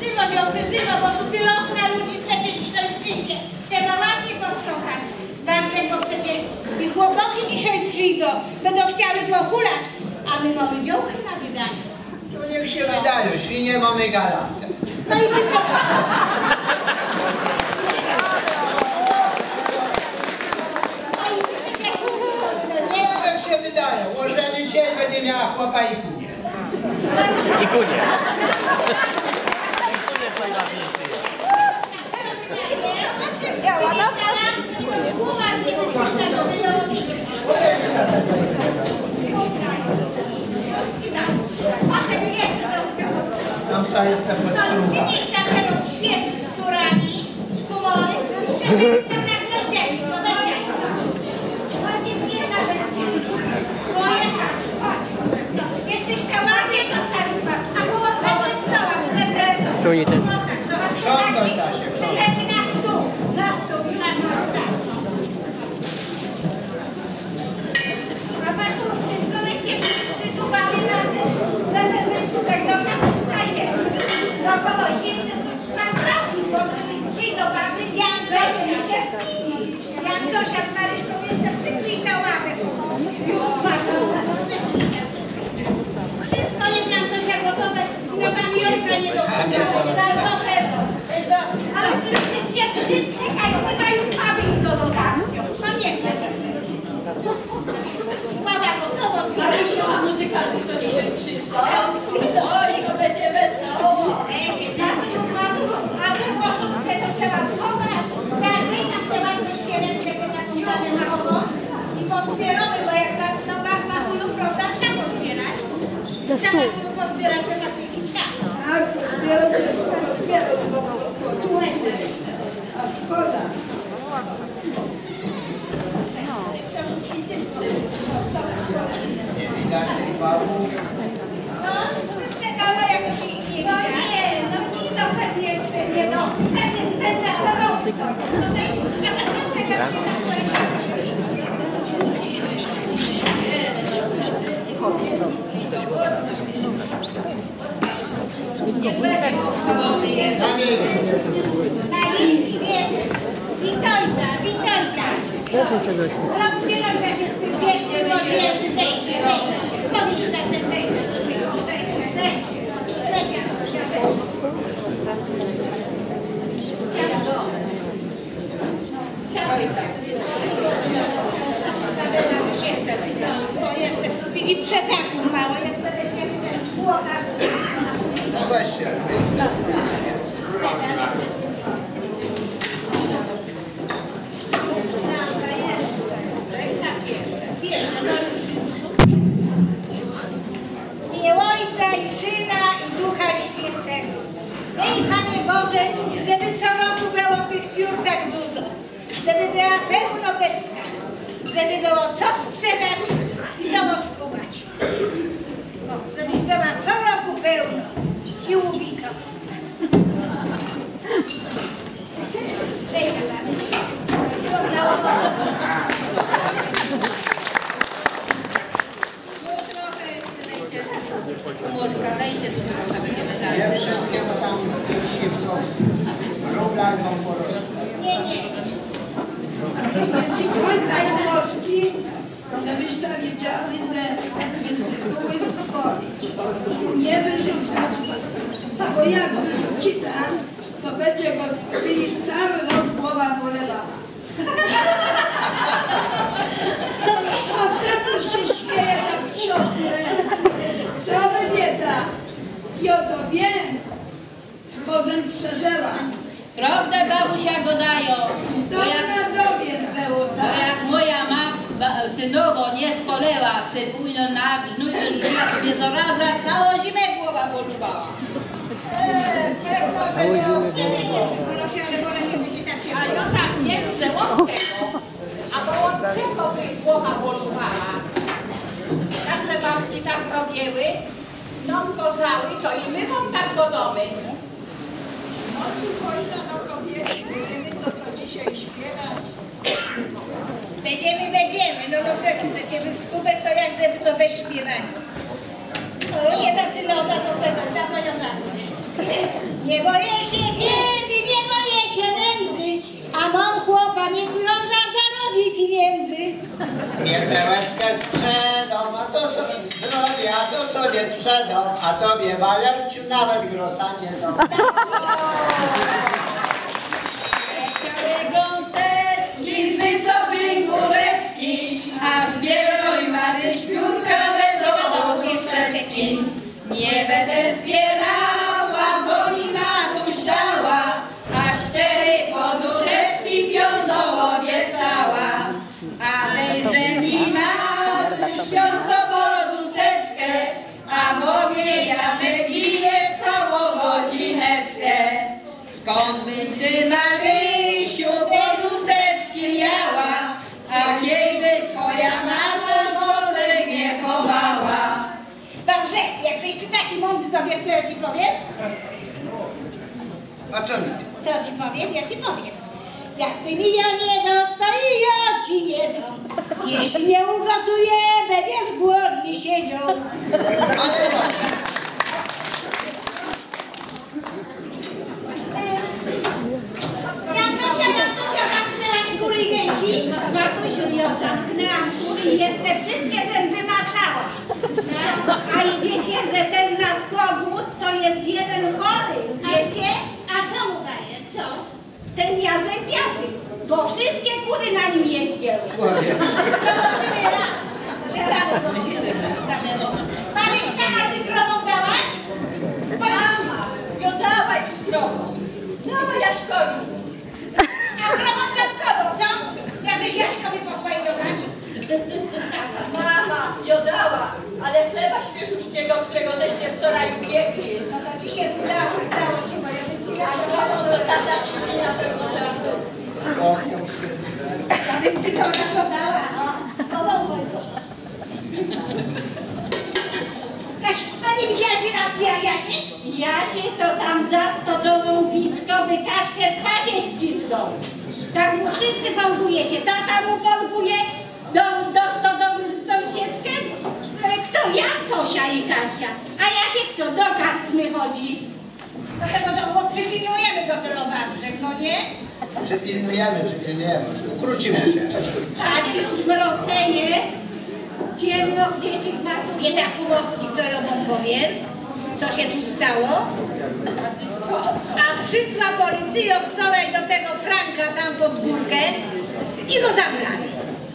Zywo, dziąby, zywo, bo tu tyle okna ludzi przecież dzisiaj przyjdzie. Trzeba ładnie posprzątać. Także bo przecież i chłopaki dzisiaj przyjdą, będą chciały pohulać, a my mamy dziołchy na wydaniu. To niech się wydają, świnie mamy galantę. No i my co? No się wydają, możemy się będzie miała chłopa i kuniec. I koniec. I koniec najważniejszy jest. Tam trzeba jeszcze podstruwa. Przynieś takiego świeży z turami, z kumory, żeby tam na grzedzieli, co weźmie. Ładnie zbiera, że Moje Kasiu, chodź. Jesteś kałakiem postawić pan, a było tego stoła, tego Tu i ten. Sprzątaj, Tasiek. Przyjechali na stół, na stół i na stół, tak. A pan tu wszystko leście przydubali na tym, na ten wyskutek, no tam tutaj jest. No powodzie jest to trzeba trafić, bo dzisiaj do baby Jan Gosia się wstydzi. Maryszką jest za przykryj na ławę. Wszystko jest Jan Gosia gotowe, no tam i ojca nie. Ale wszyscy jak wszyscy kają, chyba już mamy ich do dotarcia. Pamiętaj. Sława gotowo. Marysiu, a muzykanty to dzisiaj przyjdą? Oj, to będzie wesoło. Będzie nas a te głosówkę to trzeba schować. não, não, não Witojta, Witojta. Rozbierajta się w tym pierwszym młodzieży, dejcie, dejcie. Powiedz na ten dejcie. Dejcie, dejcie. Dejcie, proszę, Widzi przetaku mało, jest to weźmiemy ten błoka. No weźcie, weźcie. imię Ojca i Syna i Ducha Świętego. Daj Panie Boże, żeby co roku było tych piór tak dużo, żeby była pełnobecna, żeby było co sprzedać i co skubać. O, żebyś była co roku pełno i ubito. Daj Młotka, dajcie tu trochę, będziemy Nie dalej. wszystkie, bo tam się w to rublarką porosło. Nie, nie. Pamiętaj Morski, żebyś tam wiedziały, że wysypuły stworzyć. Nie wyrzucać. Bo jak wyrzuci tam, to będzie gospodyni cały rok głowa bolewała. A co się śmieje tak ciągle? Wy nie tak? I o to wiem, bo zem przeżyła. Prawdę babusia go dają. Bo To jak, było bo tak. jak moja mam synogo nie spoleła, se pójdą na gnój, wyrzuciła sobie zaraza, całą zimę głowa bolubała. Eee, tego tego. Proszę, ale wolę nie będzie tak się A ja tak nie chcę od tego, a bo od czego by głowa bolowała? Babki tak robiły, nam kozały, to i my wam tak godomy. No słuchajcie, no kobiety, będziemy to co dzisiaj śpiewać. Będziemy, będziemy. No do czego? Przecież skubek to jak żeby to we śpiewaniu. O, nie zaczynał na to czego, na panią zacznę. Nie boję się biedy, nie boję się nędzy, a mam chłopa, nie zarobi pieniędzy. Mnie pełeczkę sprzedam, a to co zrobię, a to co nie sprzedam, a tobie Walerciu nawet grosza nie dam. Gąsecki z wysokich górecki, a z bieloj Mary śpiórka będą ogórszewski. Nie będę zbierała, ty taki mądry, to wiesz co ja ci powiem? A co mi? Co ci powiem? Ja ci powiem. Jak ty mi ja nie to i ja ci nie dam. Jeśli nie ugotuję, będziesz głodny siedział. A to dobrze. Jantosia, Jantosia, zamknęłaś góry i gęsi? Matusiu, ja zamknęłam kury i jeszcze wszystkie zęby macała. A i wiecie, że ten nasz kogut to jest jeden chory, wiecie? A co mu dajesz? Co? Ten jazębiaty, bo wszystkie kury na nim jeździły. Zobaczymy raz. Że rano zobaczymy, co mu tam leżą. Maryśka, a ty krową dałaś? Mama, jo dawaj już krową. Dawaj Jaśkowi. A krową tam kogo, co? Ja ze Jaśkowi posła i dodać. Mama, jo dała, ale chleba świeżuszkiego, którego żeście wczoraj upiekli. No to ci się udało, udało ci, bo ja bym ci A krową to tata na pewno to Ja bym ci to raz oddała, no. Oddał mojego. Kaś, a nie widziałaś raz ja, Jaśnie? Jasie to tam za stodołą Wicko wykaszkę w pasie ścisnął. Tak mu wszyscy fałbujecie. Tata mu fałbuje do, do stodoły z Dąsieckiem. E, Kto? Ja, Tosia i Kasia. A Jasiek co? Do karczmy chodzi. Dlatego to było przypilnujemy do tylowarzek, no nie? przypilnujemy, przypilnujemy. Ukrócimy się. Ale już mrocenie. Ciemno gdzieś ich na tu. Biedaku moski, co ja wam powiem? Co się tu stało? A przyszła policja wczoraj do tego Franka tam pod górkę i go zabrali.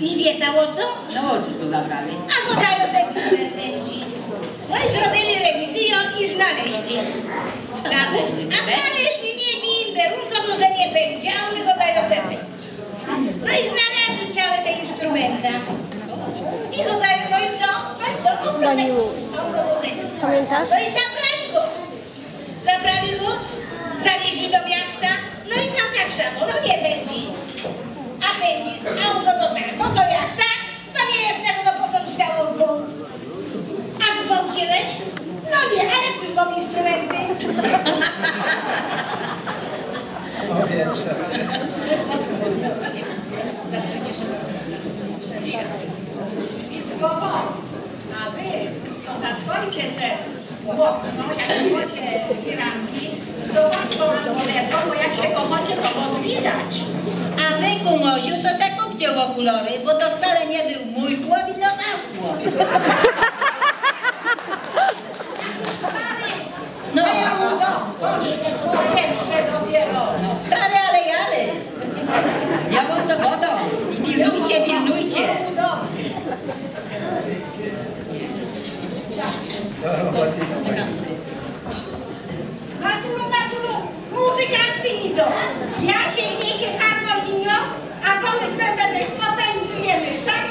I wietało co? No co go zabrali? A go dają ze interwencji. No i zrobili rewizję i znaleźli. Tak, a znaleźli nie bimber, tylko go ze nie powiedział, go dają ze No i znaleźli całe te instrumenta. I go dają, no i co? No i co? On go Pamiętasz? No i zabrali go. Zabrali go, zanieśli do miasta, no i tam tak samo, no nie będzie. A będzie, a on to do tak, no to jak tak, to nie jest tego, no po co chciało go. A zgwałciłeś? No nie, ale ty zgwałt instrumenty. Powietrze. Więc go was. A wy to zatkojcie se złotko, jak złocie firanki, z opaską albo bo jak się kochacie, to was widać. A wy, kumosiu, to se bo to wcale nie był mój chłop i no nasz chłop. No, Powietrze dopiero. no, stary, ale jary. Ja wam to godą. I pilnujcie, pilnujcie. Co roboty Matulu, matulu, muzykanty idą. Ja się niesie harmonio, a pomyśl, będę potańcujemy. Tak,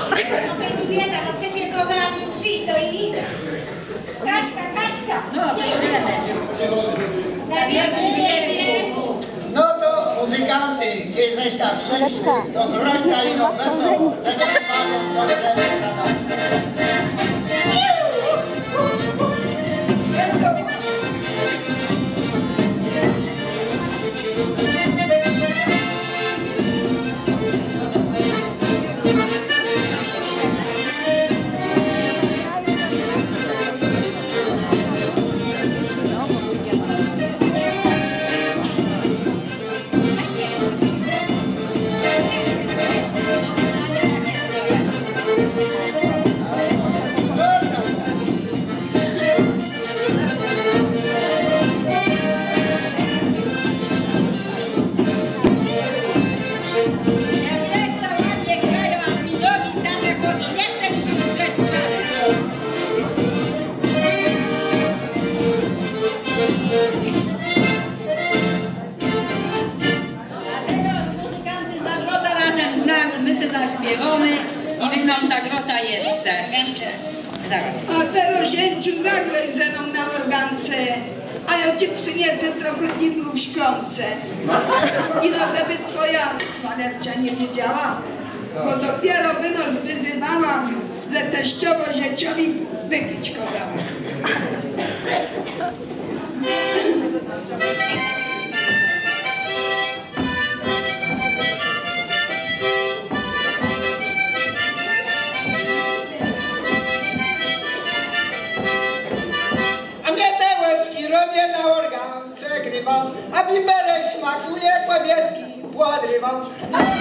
matulu? No no przecież go zaraz przyjść do i Kaśka, Kaśka. No, to idziemy. na wieki wieku. No to muzykanty, kiedy żeś tam przyszli, to groźna i no wesoło. Zamiast dobrze zaśpiewamy i wy nam zagrota jeszcze. Zaraz. A teraz Jęciu zagraj ze mną na organce, a ja ci przyniesę trochę litrów śpiące. I no żeby twoja malercia nie wiedziała, bo dopiero nas wyzywałam że teściowo zieciowi wypić go dała. na organce grywam, a bimberek smakuje, powiedki podrywam.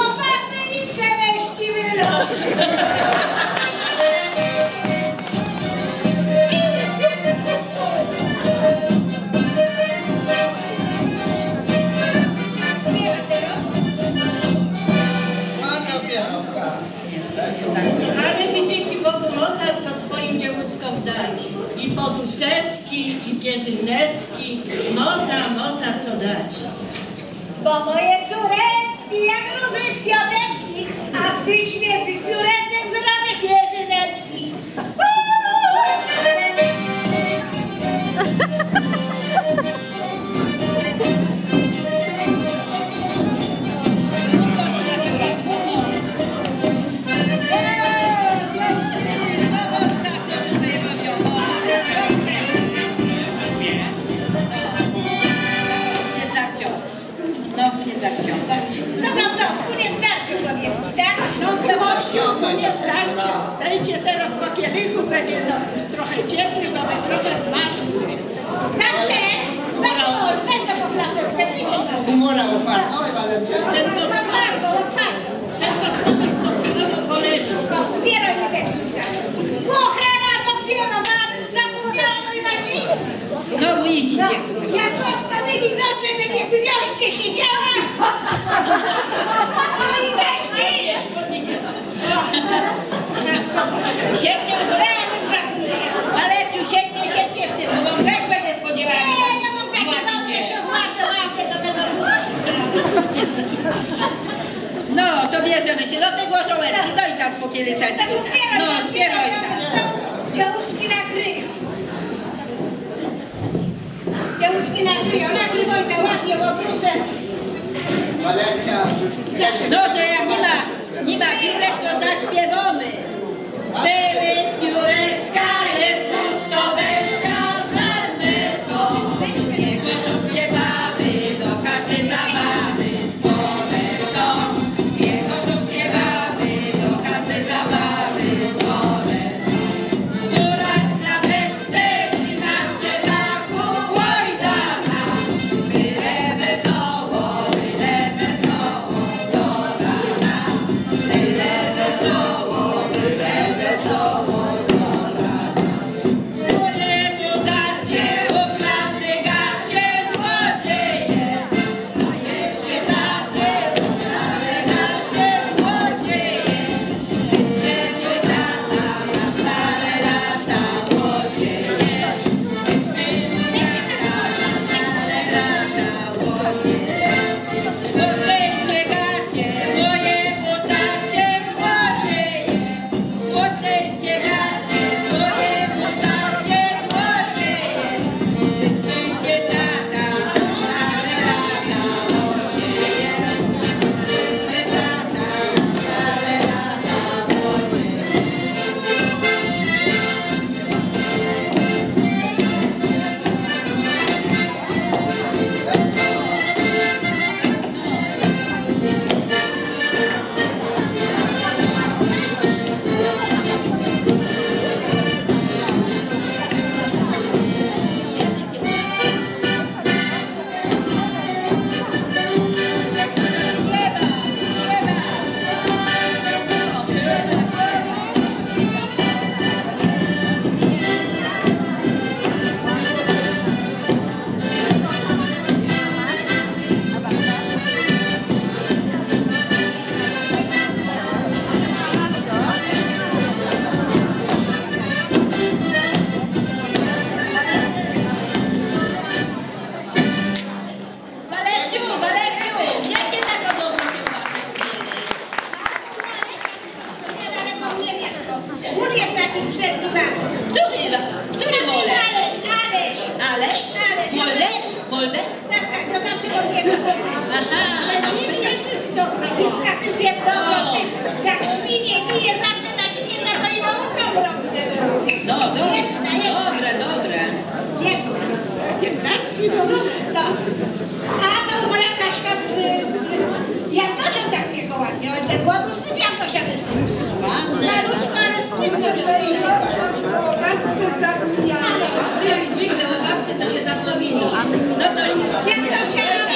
Łopatę i weściły los. Ale wy dzięki Bogu Motar co swoim dziewuskom dać. I podusecki, i piezynecki, Mota, Mota co dać. Bo moje córeczki jak różnych światecznie, a z tych śmiesznych. Do domu idźcie. No, jak was pamyli dobrze, że mnie w mioście siedziała. No i weszli. Siedźcie w Ale tu siedźcie, siedźcie w tym, bo też będzie spodziewana. Nie, ja mam takie dobre siodławę, mam tego tego No, to bierzemy się do tego żołędzi. No nas po kieliszeczku. No, zbieraj nas. Działuszki na kryju. Dziewczyna Kryszna Grywolka łapie łobrusę. No to jak nie ma, nie ma piórek, to zaśpiewamy. Były piórecka. Yes, yes.